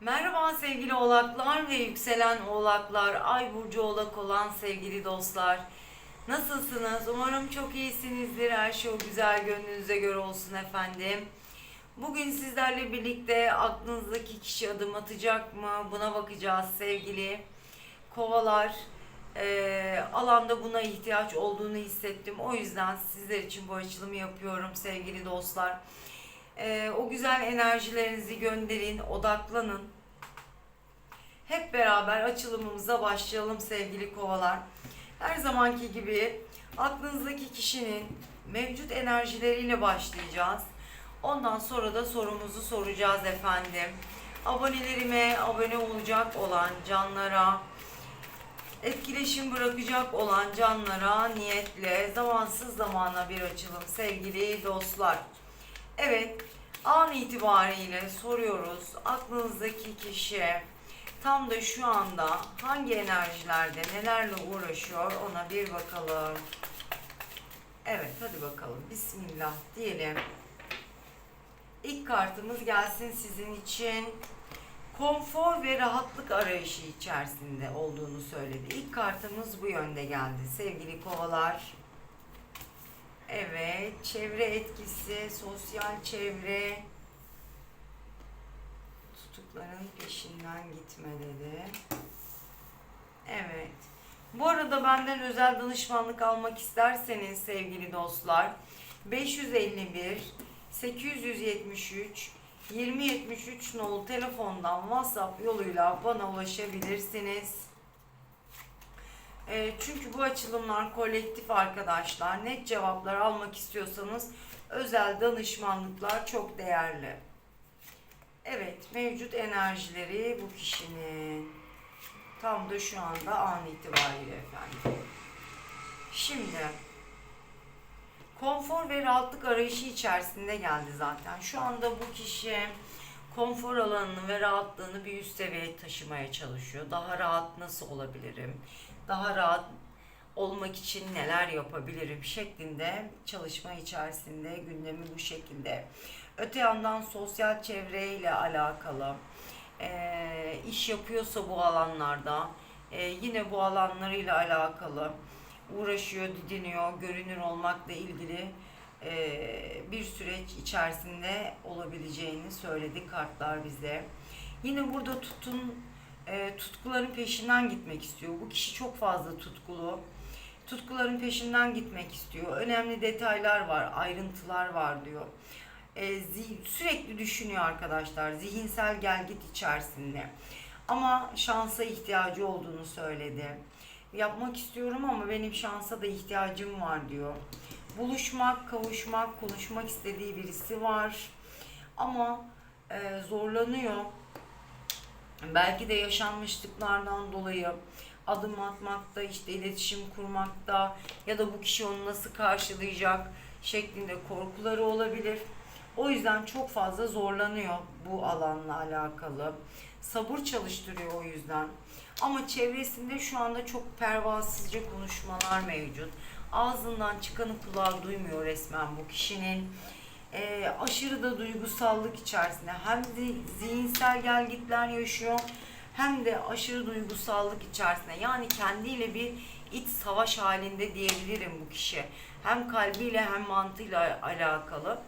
Merhaba sevgili oğlaklar ve yükselen oğlaklar, ay burcu oğlak olan sevgili dostlar. Nasılsınız? Umarım çok iyisinizdir. Her şey o güzel gönlünüze göre olsun efendim. Bugün sizlerle birlikte aklınızdaki kişi adım atacak mı? Buna bakacağız sevgili kovalar. Ee, alanda buna ihtiyaç olduğunu hissettim. O yüzden sizler için bu açılımı yapıyorum sevgili dostlar. Ee, o güzel enerjilerinizi gönderin, odaklanın. Hep beraber açılımımıza başlayalım sevgili kovalar. Her zamanki gibi aklınızdaki kişinin mevcut enerjileriyle başlayacağız. Ondan sonra da sorumuzu soracağız efendim. Abonelerime abone olacak olan canlara, etkileşim bırakacak olan canlara niyetle zamansız zamana bir açılım sevgili dostlar. Evet, an itibariyle soruyoruz. Aklınızdaki kişi tam da şu anda hangi enerjilerde nelerle uğraşıyor ona bir bakalım. Evet, hadi bakalım. Bismillah diyelim. İlk kartımız gelsin sizin için. Konfor ve rahatlık arayışı içerisinde olduğunu söyledi. İlk kartımız bu yönde geldi sevgili kovalar. Evet, çevre etkisi, sosyal çevre, tutukların peşinden gitme dedi. Evet. Bu arada benden özel danışmanlık almak isterseniz sevgili dostlar 551 873 2073 nolu telefondan WhatsApp yoluyla bana ulaşabilirsiniz. E, çünkü bu açılımlar kolektif arkadaşlar. Net cevaplar almak istiyorsanız özel danışmanlıklar çok değerli. Evet, mevcut enerjileri bu kişinin tam da şu anda an itibariyle efendim. Şimdi konfor ve rahatlık arayışı içerisinde geldi zaten. Şu anda bu kişi konfor alanını ve rahatlığını bir üst seviyeye taşımaya çalışıyor. Daha rahat nasıl olabilirim? Daha rahat olmak için neler yapabilirim şeklinde çalışma içerisinde gündemi bu şekilde. Öte yandan sosyal çevreyle alakalı eee, iş yapıyorsa bu alanlarda eee, yine bu alanlarıyla alakalı uğraşıyor, didiniyor, görünür olmakla ilgili eee, bir süreç içerisinde olabileceğini söyledi kartlar bize. Yine burada tutun e, tutkuların peşinden gitmek istiyor. Bu kişi çok fazla tutkulu. Tutkuların peşinden gitmek istiyor. Önemli detaylar var, ayrıntılar var diyor. E, sürekli düşünüyor arkadaşlar. Zihinsel gelgit içerisinde. Ama şansa ihtiyacı olduğunu söyledi. Yapmak istiyorum ama benim şansa da ihtiyacım var diyor. Buluşmak, kavuşmak, konuşmak istediği birisi var. Ama e, zorlanıyor belki de yaşanmışlıklardan dolayı adım atmakta, işte iletişim kurmakta ya da bu kişi onu nasıl karşılayacak şeklinde korkuları olabilir. O yüzden çok fazla zorlanıyor bu alanla alakalı. Sabır çalıştırıyor o yüzden. Ama çevresinde şu anda çok pervasızca konuşmalar mevcut. Ağzından çıkanı kulağı duymuyor resmen bu kişinin e, aşırı da duygusallık içerisinde hem de zihinsel gelgitler yaşıyor hem de aşırı duygusallık içerisinde yani kendiyle bir iç savaş halinde diyebilirim bu kişi. Hem kalbiyle hem mantığıyla alakalı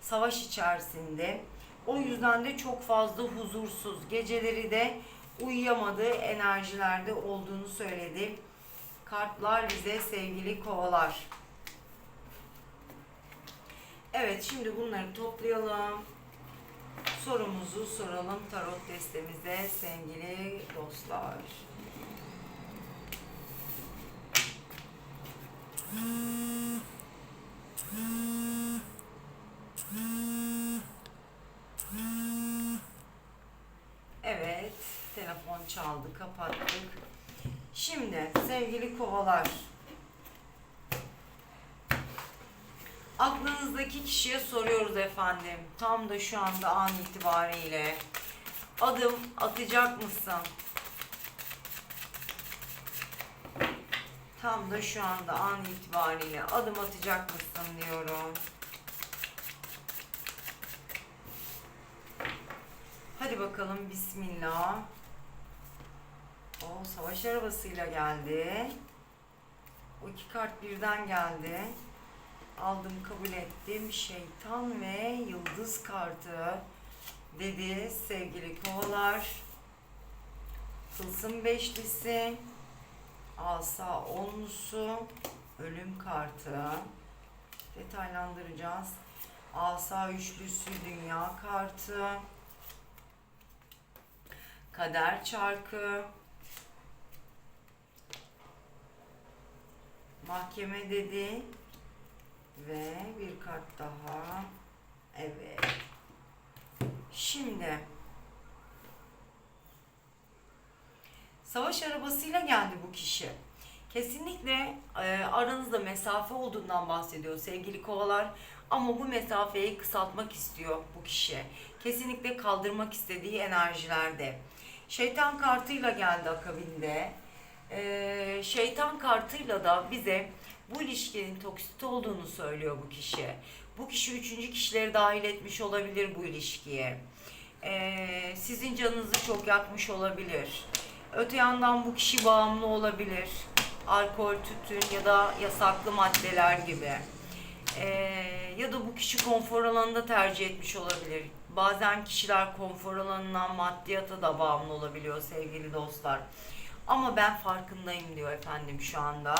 savaş içerisinde. O yüzden de çok fazla huzursuz, geceleri de uyuyamadığı enerjilerde olduğunu söyledi. Kartlar bize sevgili kovalar. Evet şimdi bunları toplayalım. Sorumuzu soralım tarot destemize sevgili dostlar. Evet, telefon çaldı, kapattık. Şimdi sevgili kovalar, Aklınızdaki kişiye soruyoruz efendim. Tam da şu anda an itibariyle. Adım atacak mısın? Tam da şu anda an itibariyle adım atacak mısın diyorum. Hadi bakalım bismillah. O savaş arabasıyla geldi. O iki kart birden geldi. Aldım kabul ettim. Şeytan ve yıldız kartı dedi sevgili kovalar. Tılsım beşlisi. Asa onlusu. Ölüm kartı. Detaylandıracağız. Asa üçlüsü dünya kartı. Kader çarkı. Mahkeme dedi. Ve bir kart daha. Evet. Şimdi savaş arabasıyla geldi bu kişi. Kesinlikle e, aranızda mesafe olduğundan bahsediyor sevgili kovalar. Ama bu mesafeyi kısaltmak istiyor bu kişi. Kesinlikle kaldırmak istediği enerjilerde. Şeytan kartıyla geldi akabinde. E, şeytan kartıyla da bize bu ilişkinin toksit olduğunu söylüyor bu kişi. Bu kişi üçüncü kişileri dahil etmiş olabilir bu ilişkiye. Ee, sizin canınızı çok yakmış olabilir. Öte yandan bu kişi bağımlı olabilir. Alkol, tütün ya da yasaklı maddeler gibi. Ee, ya da bu kişi konfor alanında tercih etmiş olabilir. Bazen kişiler konfor alanından maddiyata da bağımlı olabiliyor sevgili dostlar. Ama ben farkındayım diyor efendim şu anda.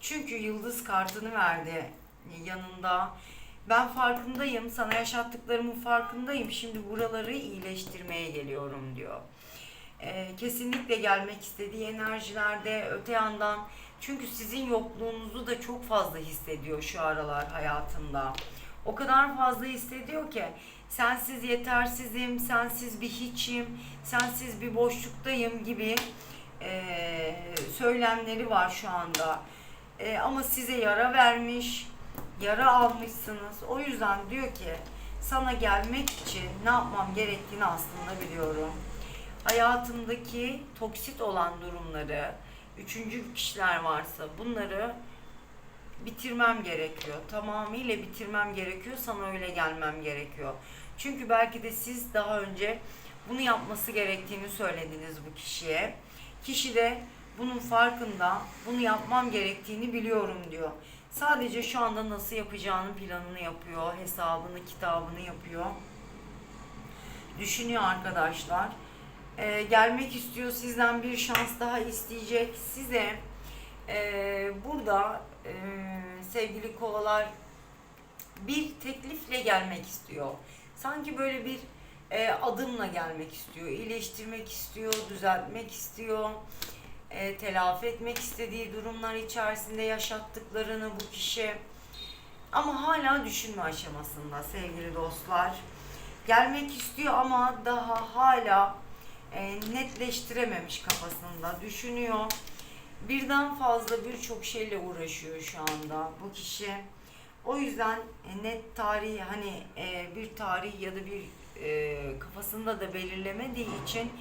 Çünkü yıldız kartını verdi yanında. Ben farkındayım, sana yaşattıklarımın farkındayım. Şimdi buraları iyileştirmeye geliyorum diyor. Ee, kesinlikle gelmek istediği enerjilerde öte yandan çünkü sizin yokluğunuzu da çok fazla hissediyor şu aralar hayatında. O kadar fazla hissediyor ki sensiz yetersizim, sensiz bir hiçim, sensiz bir boşluktayım gibi eee, söylemleri var şu anda. Eee, ama size yara vermiş, yara almışsınız. O yüzden diyor ki sana gelmek için ne yapmam gerektiğini aslında biliyorum. Hayatımdaki toksit olan durumları, üçüncü kişiler varsa bunları bitirmem gerekiyor. Tamamıyla bitirmem gerekiyor. Sana öyle gelmem gerekiyor. Çünkü belki de siz daha önce bunu yapması gerektiğini söylediniz bu kişiye. Kişi de bunun farkında, bunu yapmam gerektiğini biliyorum diyor. Sadece şu anda nasıl yapacağının planını yapıyor, hesabını, kitabını yapıyor. Düşünüyor arkadaşlar. Ee, gelmek istiyor, sizden bir şans daha isteyecek. Size ee, burada ee, sevgili kovalar bir teklifle gelmek istiyor. Sanki böyle bir e, adımla gelmek istiyor, iyileştirmek istiyor, düzeltmek istiyor, e, telafi etmek istediği durumlar içerisinde yaşattıklarını bu kişi ama hala düşünme aşamasında sevgili dostlar. Gelmek istiyor ama daha hala e, netleştirememiş kafasında, düşünüyor. Birden fazla birçok şeyle uğraşıyor şu anda bu kişi. O yüzden e, net tarih hani e, bir tarih ya da bir e, kafasında da belirlemediği için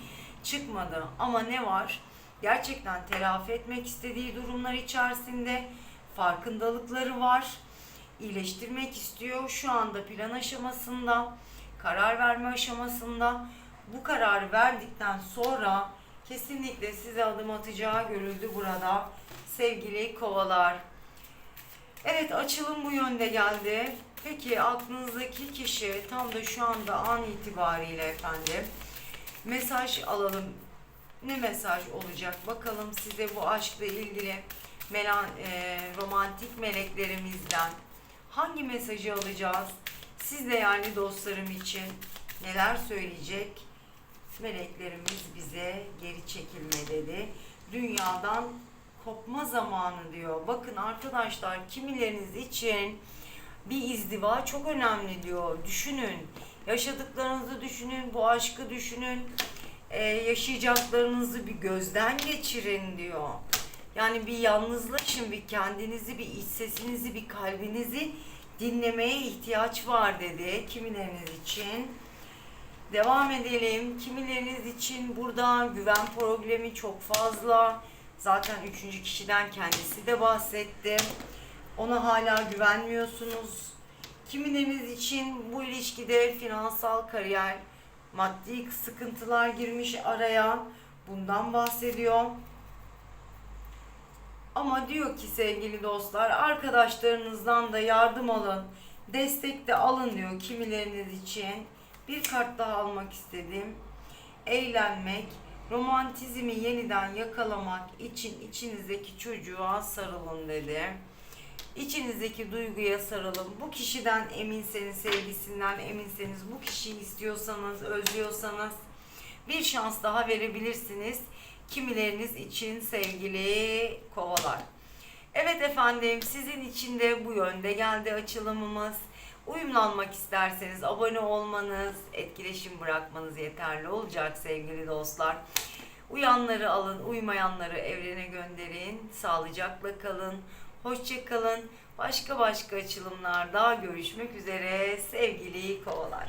çıkmadı. Ama ne var? Gerçekten telafi etmek istediği durumlar içerisinde farkındalıkları var. İyileştirmek istiyor. Şu anda plan aşamasında, karar verme aşamasında. Bu kararı verdikten sonra kesinlikle size adım atacağı görüldü burada sevgili kovalar. Evet açılım bu yönde geldi. Peki aklınızdaki kişi tam da şu anda an itibariyle efendim mesaj alalım. Ne mesaj olacak bakalım size bu aşkla ilgili melan, e, romantik meleklerimizden hangi mesajı alacağız? Siz de yani dostlarım için neler söyleyecek? Meleklerimiz bize geri çekilme dedi. Dünyadan kopma zamanı diyor. Bakın arkadaşlar kimileriniz için bir izdiva çok önemli diyor. Düşünün. Yaşadıklarınızı düşünün. Bu aşkı düşünün. Ee, yaşayacaklarınızı bir gözden geçirin diyor. Yani bir yalnızlaşın, bir kendinizi, bir iç sesinizi, bir kalbinizi dinlemeye ihtiyaç var dedi kimileriniz için. Devam edelim. Kimileriniz için burada güven problemi çok fazla. Zaten üçüncü kişiden kendisi de bahsetti. Ona hala güvenmiyorsunuz. Kimileriniz için bu ilişkide finansal kariyer, Maddi sıkıntılar girmiş araya. Bundan bahsediyor. Ama diyor ki sevgili dostlar arkadaşlarınızdan da yardım alın. Destek de alın diyor kimileriniz için. Bir kart daha almak istedim. Eğlenmek, romantizmi yeniden yakalamak için içinizdeki çocuğa sarılın dedi. İçinizdeki duyguya sarılın. Bu kişiden eminseniz, sevgisinden eminseniz, bu kişiyi istiyorsanız, özlüyorsanız bir şans daha verebilirsiniz. Kimileriniz için sevgili kovalar. Evet efendim sizin için de bu yönde geldi açılımımız. Uyumlanmak isterseniz abone olmanız, etkileşim bırakmanız yeterli olacak sevgili dostlar. Uyanları alın, uymayanları evrene gönderin. Sağlıcakla kalın. Hoşça kalın. Başka başka açılımlarda görüşmek üzere sevgili kovalar.